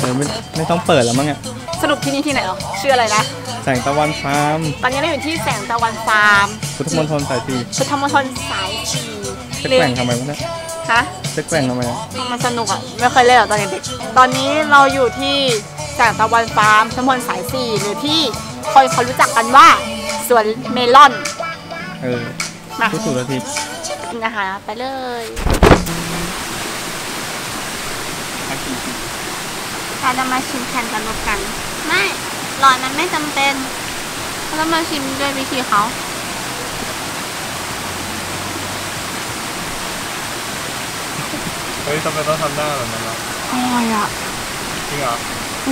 เออไม่ไม่ต้องเปิดแล้วมั้งอะสรุปที่นี่ที่ไหนเหรอชื่ออะไรนะแสงตะวันฟาร์มตอนนี้เราอยู่ที่แสงตะวันฟาร์มพุทธมณฑลสายสี่พุทธมณฑลสายชีจะแกว่งทำไมวะเนี่ยฮะจะแกว่งทำไมอะมันสนุกอะไม่เคยเล่นหรอกตอนเด็กๆตอนนี้เราอยู่ที่แสงตะวันฟาร์มพุทธมณฑลสายสี่หรือที่คนเขารู้จักกันว่าสวนเมลอนเออมาผู้สูงอาทิกินอาหารไปเลย เราจะมาชิมแข่งกันรบกัน ไม่หลอดมันไม่จำเป็นเราต้องมาชิมด้วยวิธีเขาเฮ้ยทำไมต้องทำหน้าแบบนั้นล่ะอร่อยอะจริงเหรอ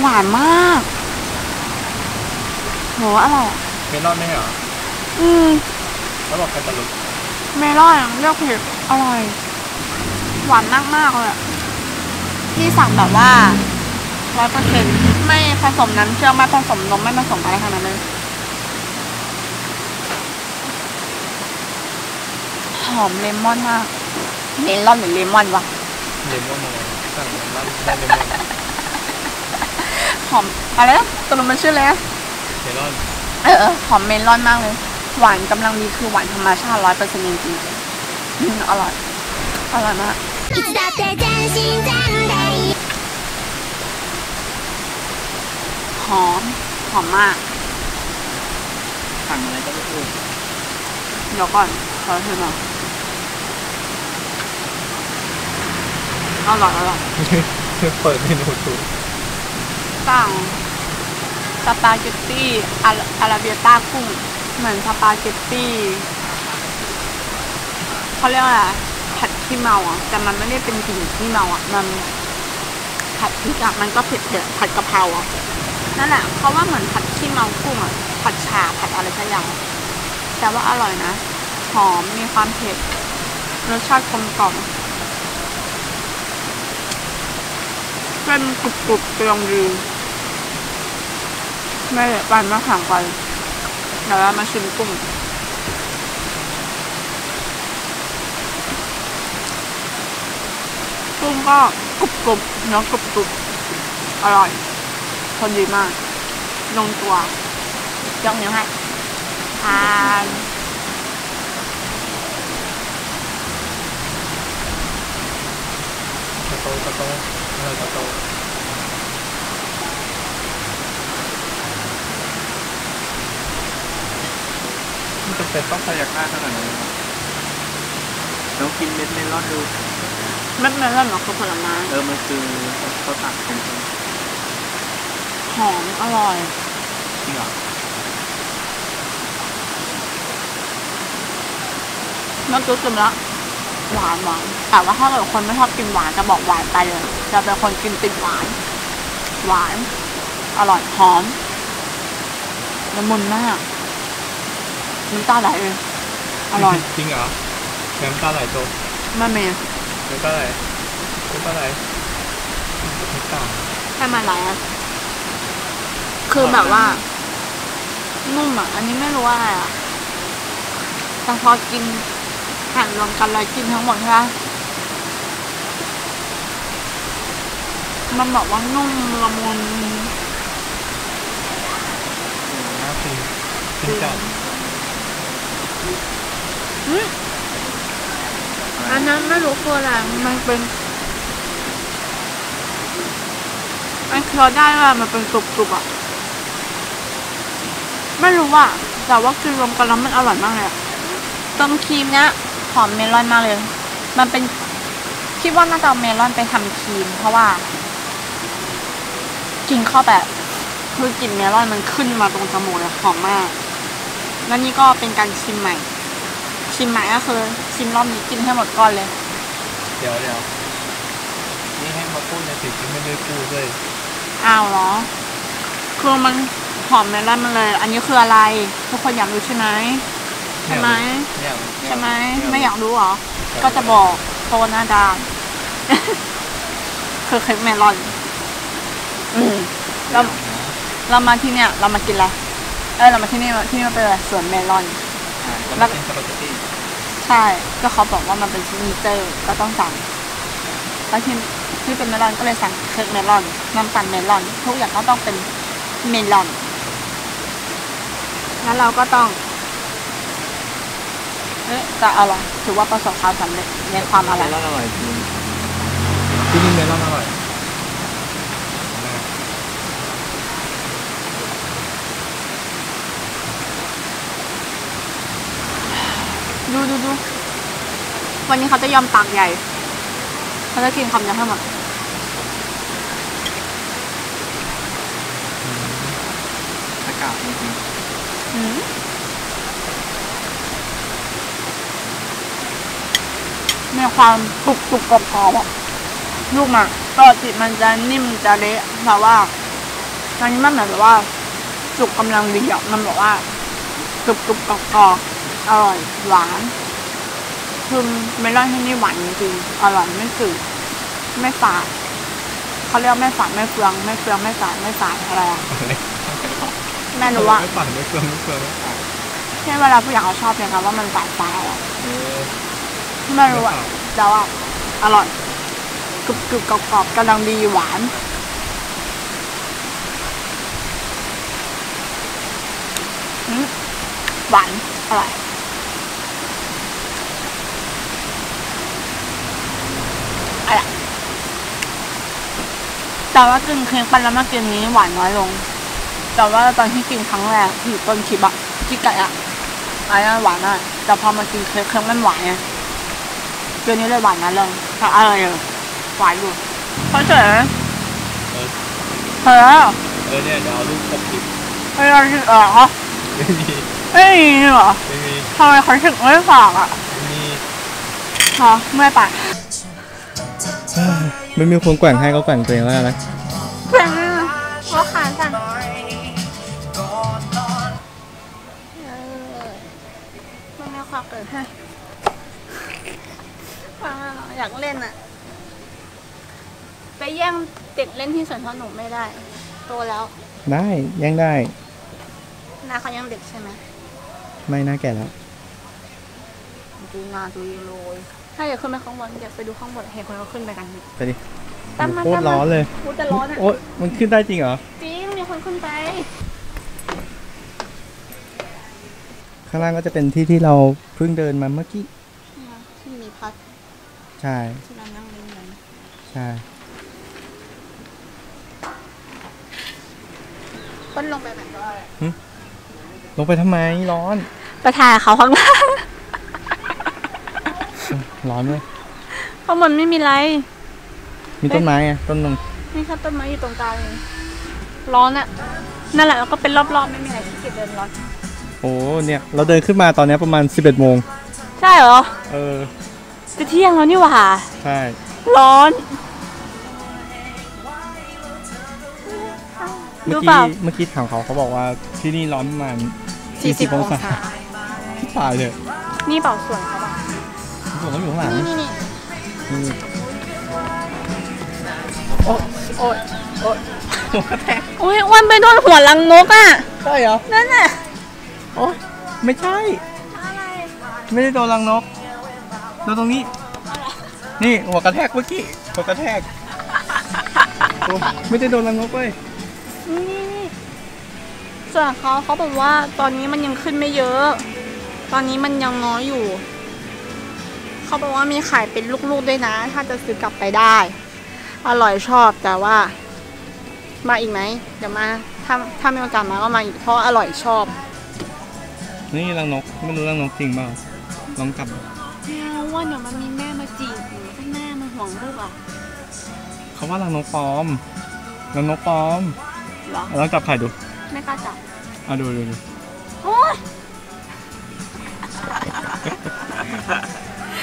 หวานมากโหอร่อยอะเมลอนไม่เหรออืมแล้วบอกใครตลกเมลอนเลือกเผ็ดอร่อย หวานมากมากๆเลยอะที่สั่งแบบว่า ร้อยเปอร์เซ็นต์ไม่ผสมน้ำเชื่อมไม่ผสมนมไม่ผสมอะไรขนาดนั้นเลยหอมเลมอนมากเมลอนหรือเลมอนวะเลมอนอะไรสั่งเลมอนได้เลมอนหอมอะไรนะตัวนั้นมันชื่ออะไรนะเมลอนเออเออหอมเมลอนมากเลย หวานกำลังดีคือหวานธรรมชาติร้อยเปอร์เซ็นต์จริงๆอืมอร่อยอร่อยมาก หอม หอมมาก สั่งอะไรก็ไม่ถูกเดี๋ยวก่อนขอชิมหน่อยอร่อยอร่อยเปิดเมนูถูกสั่งสปาเกตตี้อาราอาราเบียต้ากุ้งเหมือนสปาเกตตี้เขาเรียกว่าอะไรผัดขี้เมาอะแต่มันไม่ได้เป็นกลิ่นขี้เมาอะมันผัดพริกอะมันก็เผ็ดเผ็ดผัดกะเพราอะ นั่นแหละเขาว่าเหมือนผัดขี้เมากุ้งอะผัดฉ่าผัดอะไรสักอย่างแต่ว่าอร่อยนะหอมมีความเผ็ดรสชาติกลมกล่อมเส้นกรุบกรุบๆกำลังดีไม่เละไปไม่ห่างไปเดี๋ยวเรามาชิมกุ้งกุ้งก็กรุบกรุบเนื้อกรุบกรุบอร่อย พอดีมาก ลงตัวยกนิ้วให้ทานกระโตกระโตอะไรกระโตมันจะเป็นต้องพยักหน้าขนาดนั้นไหมลองกินเม็ดเมลอนดู เม็ดเมลอนเหรอคือผลไม้ เออ มันคือเขาตัดเป็น หอม อร่อย จริงเหรอเมื่อกี้กินแล้วหวานหวานแต่ว่าถ้าเกิดคนไม่ชอบกินหวานจะบอกหวานไปเลย จะเป็นคนกินติดหวาน หวาน อร่อยหอมละมุนมากน้ำตาไหลเลยอร่อย จริงเหรอน้ำตาไหลโตแม่เมย์น้ำตาไหลน้ำตาไหลน้ำตาให้มาไหลอะ คือแบบว่า นุ่มอะ อันนี้ไม่รู้ว่าอะไรอะแต่พอกินแข่งรวมกันเลยกินทั้งหมดใช่ไหมมันบอกว่านุ่มละมุนน่ากินกินจัดอืมอันนั้นไม่รู้คืออะไรมันเป็นมันเคี้ยวได้ว่ามันเป็นกรุบๆอะ ไม่รู้ว่าแต่ว่ากินรวมกันแล้วมันอร่อยมากเลยอะต้มครีมเนี้ยหอมเมลอนมากเลย มันเป็นคิดว่าน่าจะเอาเมลอนไปทำครีม เพราะว่า กินเข้าแบบคือกลิ่นเมลอนมันขึ้นมาตรงจมูกเลยหอมมาก แล้วนี่ก็เป็นการชิมใหม่ ชิมใหม่ก็คือ ชิมรอบนี้กินให้หมดก้อนเลย เดี๋ยวเดี๋ยวนี่ให้มาพูดในสิ่งที่ไม่ได้พูดเลยอ้าวเหรอคือมัน หอมเมลอนมาเลย อันนี้คืออะไร ทุกคนอยากรู้ใช่ไหมใช่ไหมเนี่ยใช่ไหมไม่อยากรู้เหรอ ก็จะบอกเพราะว่าหน้าด้านคือเค้กเมลอน อืมเราเรามาที่เนี่ย เรามากินอะไรเออเรามาที่นี่ที่นี่มันเป็นอะไรสวนเมลอนแล้วกินสปาเกตตี้ใช่ ก็เขาบอกว่ามันเป็นซิกเนเจอร์ก็ต้องสั่งแล้วที่ที่เป็นเมลอนก็เลยสั่งเค้กเมลอนน้ำตาลเมลอน ทุกอย่างก็ต้องเป็นเมลอน แล้วเราก็ต้องเอ๊ะแต่อร่อยถือว่าประสบความสำเร็จในความอเมร่อยลอนอร่อยจริงที่นี่เมลอนอร่อยดูดูดูวันนี้เขาจะยอมปากใหญ่เขาจะกินคำเดียวทั้งหมดอากาศจริงอื มีความกรุบกรุบกรอบกรอบๆอะลูกมันปกติมันจะนิ่มจะเละแต่ว่าอันนี้มันเหมือนแบบว่าสุกกำลังดีอะมันแบบว่ากรุบกรุบกรอบกรอบอร่อยหวานคือเมลอนที่นี่หวานจริงๆอร่อยไม่จืดไม่ฝาดเขาเรียกไม่ฝาดไม่เฟือง ไม่เฟืองไม่ฝาดไม่ฝาดอะไรอะ แม่รู้ว่าไม่ปั่นไม่เฟืองไม่เฟืองไม่ปั่นใช่เวลาผู้ใหญ่เขาชอบเนี่ยค่ะว่ามันฝาดฝาดอะเออไม่รู้อะแต่ว่าอร่อยกรุบกรุบกรอบกรอบกำลังดีหวานอืมหวานอร่อยอะไรแต่ว่ากินเค้กไปแล้วเมื่อกี้นี้หวานน้อยลง แต่ว่าตอนที่กินครั้งแรกที่อยู่ต้นคลิปอะที่ไก่อะอันนั้นหวานอะแต่พอมากินเค้กเค้กมันหวานไงเดี๋ยวนี้เลยหวานนะลงแต่อะไรอะหวานอยู่เพราะเฉยเออเฮ้ยเออเนี่ยเดี๋ยวเอารูปปกคลิปเฮ้ยเราถึงเออฮะไม่มีเฮ้ยนี่เหรอไม่มีทำไมเขาถึงไม่ฝากอะไม่มีฮะเมื่อยปากไม่มีคนแกว่งให้ก็แกว่งตัวเองแล้วกันนะ อยากเล่นอะไปแย่งเด็กเล่นที่สวนสนุกไม่ได้ โตแล้วได้ยังได้หน้าเขายังเด็กใช่ไหมไม่น่าแก่แล้วดูงานดูโรยถ้าอยากขึ้นไปข้างบนอยากไปดูข้างบนเห็นคนเขาขึ้นไปกันไปดิตามมาโคตรร้อนเลยพูดแต่ร้อนอะโอ๊ยมันขึ้นได้จริงเหรอจริงมีคนขึ้นไป ข้างล่างก็จะเป็นที่ที่เราเพิ่งเดินมาเมื่อกี้ที่มีพัด ใช่ที่เรานั่งเล่นกันใช่ต้นลงไปไหนลงไปทำไมร้อน ไปถ่ายเขาข้างล่างร้อนเลยข้างบนไม่มีไร มีต้นไม้ไงต้นหนึงนี่แค่ต้นไม้อยู่ตรงกลางเองร้อนอะนั่นแหละแล้วก็เป็นรอบๆไม่มีอะไรที่เกียจเดินร้อนโอ้เนี่ย เราเดินขึ้นมาตอนเนี้ยประมาณ 11โมง ใช่เหรอ เออ จะเที่ยงแล้วนี่หว่า ใช่ ร้อน เมื่ดูอเปกี้ล่า เมื่อกี้ถามเขาเขาบอกว่าที่นี่ร้อนประมาณ40องศาตายเลยนี่เปล่าสวนเขาเปล่าผมต้องอยู่ข้างหลังนี่นี่นี่นี่โอ๊ยโอ๊ยหัวกระแทกอุ้ยอ้วันไปโดนหัวลังนกอะ ใช่เหรอ นั่นน่ะ โอ้ไม่ใช่อะไรไม่ได้โดนรังนกโดนตรงนี้ นี่หัวกระแทกเมื่อกี้หัวกระแทกโอ้ไม่ได้โดนรังนกเลยนี่นี่นี่ส่วนเขาเขาบอกว่าตอนนี้มันยังขึ้นไม่เยอะ ตอนนี้มันยังน้อยอยู่ เขาบอกว่ามีขายเป็นลูกๆด้วยนะ ถ้าจะซื้อกลับไปได้ อร่อยชอบแต่ว่า มาอีกไหมเดี๋ยวมา ถ้าถ้ามีโอกาสมาก็มาอีกเพราะอร่อยชอบ นี่รังนกไม่รู้รังนกจริงเปล่าลองกลับ ม่ว่าเดี๋ยวมันมีแม่มาจีบหรือแม่มาห่วงลูกอะเขาว่ารังนกปลอมรังนกปลอมเหรอเอาลองจับไข่ดูไม่กล้าจับอะดูดูดูโอ้ย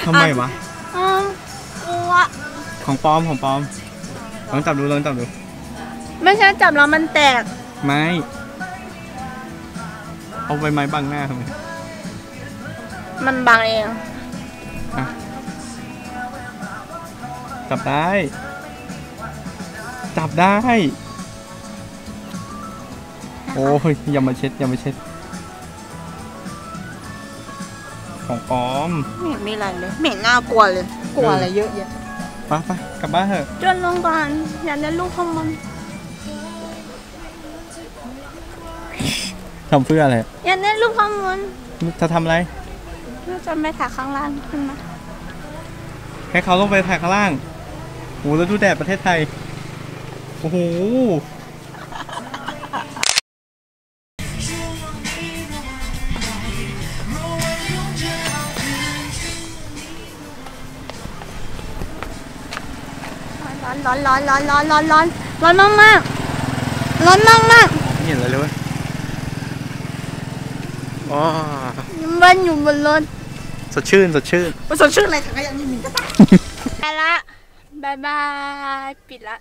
ทำไมวะอืมกลัวของปลอมของปลอมลองจับดูลองจับดู ไม่ใช่จับแล้วมันแตก ไม่ เอาใบไม้บังหน้าทำไมมันบางเอง อะจับได้ จับได้ โอ้ยอย่ามาเช็ดอย่ามาเช็ด ของปลอมไม่เห็นมีอะไรเลยไม่เห็นน่ากลัวเลย กลัวอะไรเยอะแยะไปไปกลับบ้านเถอะจนลงก่อนอยากได้ลูกข้างบนทำเพื่ออะไรอยากได้ลูกข้างบนจะทำอะไร เพื่อจะไปถ่ายข้างล่างขึ้นมาให้เขาลงไปถ่ายข้างล่างโอ้แล้วดูแดดประเทศไทย โอ้โห ร้อนร้อนร้อนร้อนร้อนร้อนร้อนร้อนมากมากร้อนมากมากไม่เห็นอะไรเลยเว้ยอ๋อมันอยู่บนรถส ดชื่นสดชื่นสดชื่นอะไรถังขยะนี่มีกระต่ายไปละบายบาย ปิดละ